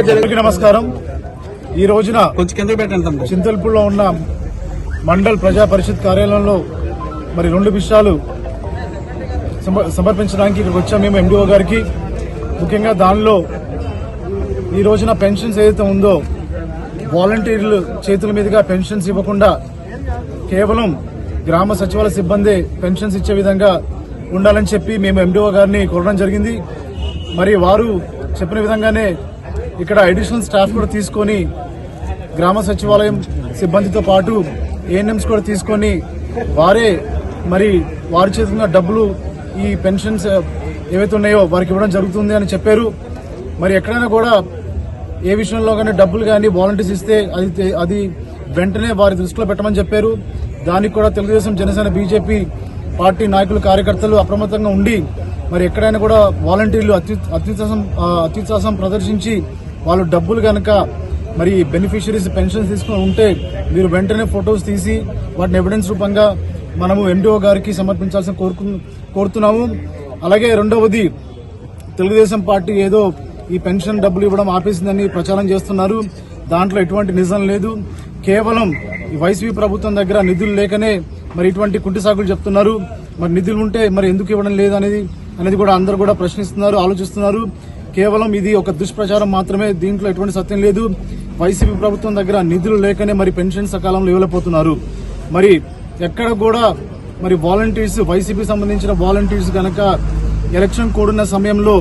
అందరికీ నమస్కారం. ఈ రోజున చింతల్పూర్లో ఉన్న మండల్ ప్రజా పరిషత్ కార్యాలయంలో మరి రెండు విషయాలు సమ- సమర్పించడానికి ఇక్కడికి వచ్చాం మేము ఎండిఓ గారికి. ముఖ్యంగా దానిలో ఈ రోజున పెన్షన్స్ ఏదైతే ఉందో వాలంటీర్లు చేతుల మీదుగా పెన్షన్స్ ఇవ్వకుండా కేవలం గ్రామ సచివాలయ సిబ్బంది పెన్షన్స్ ఇచ్చే విధంగా ఉండాలని చెప్పి మేము ఎండిఓ గారిని కోరడం జరిగింది. మరి వారు చెప్పిన విధంగానే ఇక్కడ అడిషనల్ స్టాఫ్ కూడా తీసుకొని గ్రామ సచివాలయం సిబ్బందితో పాటు ఏఎన్ఎంస్ కూడా తీసుకొని వారే మరి వారి చేతున్న డబ్బులు ఈ పెన్షన్స్ ఏవైతే ఉన్నాయో వారికి ఇవ్వడం జరుగుతుంది అని చెప్పారు. మరి ఎక్కడైనా కూడా ఏ విషయంలో కానీ డబ్బులు కానీ వాలంటీర్స్ ఇస్తే అది అది వెంటనే వారి దృష్టిలో పెట్టమని చెప్పారు. దానికి కూడా తెలుగుదేశం జనసేన బీజేపీ పార్టీ నాయకులు కార్యకర్తలు అప్రమత్తంగా ఉండి మరి ఎక్కడైనా కూడా వాలంటీర్లు అత్యు అత్యుత్సాహం అత్యుత్సాహం ప్రదర్శించి వాళ్ళు డబ్బులు కనుక మరి బెనిఫిషరీస్ పెన్షన్స్ తీసుకుని ఉంటే మీరు వెంటనే ఫొటోస్ తీసి వాటిని ఎవిడెన్స్ రూపంగా మనము ఎండిఓ గారికి సమర్పించాల్సిన కోరుకు కోరుతున్నాము. అలాగే రెండవది తెలుగుదేశం పార్టీ ఏదో ఈ పెన్షన్ డబ్బులు ఇవ్వడం ఆపేసిందని ప్రచారం చేస్తున్నారు. దాంట్లో ఎటువంటి నిజం లేదు. కేవలం ఈ వైసీపీ ప్రభుత్వం దగ్గర నిధులు లేకనే మరి ఇటువంటి కుంటి సాకులు చెప్తున్నారు. మరి నిధులు ఉంటే మరి ఎందుకు ఇవ్వడం లేదు అనేది అనేది కూడా అందరూ కూడా ప్రశ్నిస్తున్నారు ఆలోచిస్తున్నారు. కేవలం ఇది ఒక దుష్ప్రచారం మాత్రమే దీంట్లో ఎటువంటి సత్యం లేదు. వైసీపీ ప్రభుత్వం దగ్గర నిధులు లేకనే మరి పెన్షన్ సకాలంలో ఇవ్వలేకపోతున్నారు. మరి ఎక్కడ కూడా మరి వాలంటీర్స్ వైసీపీ సంబంధించిన వాలంటీర్స్ కనుక ఎలక్షన్ కూడిన సమయంలో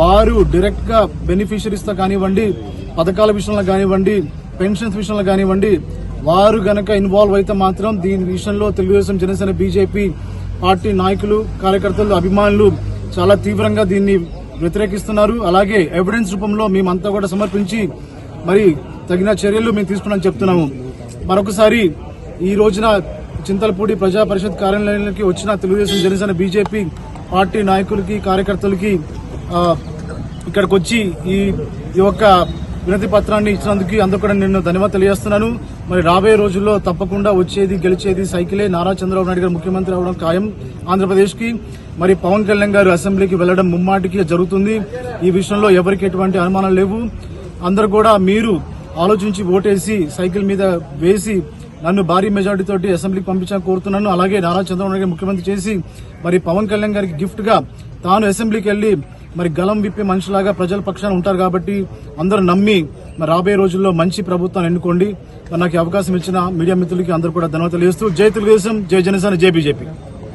వారు డైరెక్ట్గా కానివ్వండి పథకాల విషయంలో కానివ్వండి పెన్షన్స్ విషయంలో కానివ్వండి వారు గనక ఇన్వాల్వ్ అయితే మాత్రం దీని విషయంలో తెలుగుదేశం జనసేన బీజేపీ పార్టీ నాయకులు కార్యకర్తలు అభిమానులు చాలా తీవ్రంగా దీన్ని వ్యతిరేకిస్తున్నారు. అలాగే ఎవిడెన్స్ రూపంలో మేమంతా కూడా సమర్పించి మరి తగిన చర్యలు మేము తీసుకున్నామని చెప్తున్నాము. మరొకసారి ఈ రోజున చింతలపూడి ప్రజా పరిషత్ కార్యాలయానికి వచ్చిన తెలుగుదేశం జనసేన బీజేపీ పార్టీ నాయకులకి కార్యకర్తలకి ఇక్కడికి వచ్చి ఈ యొక్క వినతి పత్రాన్ని ఇచ్చినందుకు అందరూ కూడా నేను ధన్యవాదాలు తెలియజేస్తున్నాను. మరి రాబోయే రోజుల్లో తప్పకుండా వచ్చేది గెలిచేది సైకిలే. నారా చంద్రబాబు నాయుడు గారు ముఖ్యమంత్రి అవడం ఖాయం ఆంధ్రప్రదేశ్కి మరి పవన్ కళ్యాణ్ గారు అసెంబ్లీకి వెళ్ళడం ముమ్మాటికి జరుగుతుంది. ఈ విషయంలో ఎవరికి ఎటువంటి అనుమానం లేవు. అందరు కూడా మీరు ఆలోచించి ఓటేసి సైకిల్ మీద వేసి నన్ను భారీ మెజార్టీతోటి అసెంబ్లీకి పంపించాలని కోరుతున్నాను. అలాగే నారా చంద్రబాబు నాయుడు ముఖ్యమంత్రి చేసి మరి పవన్ కళ్యాణ్ గారికి గిఫ్ట్గా తాను అసెంబ్లీకి వెళ్ళి మరి గలం విప్పే మనిషిలాగా ప్రజల పక్షాన ఉంటారు కాబట్టి అందరూ నమ్మి మరి రాబోయే రోజుల్లో మంచి ప్రభుత్వాన్ని ఎన్నుకోండి. నాకు అవకాశం ఇచ్చిన మీడియా మిత్రులకి అందరూ కూడా ధన్యవాదాలు వేస్తూ జై తెలుగుదేశం జై జనసేన జై బీజేపీ.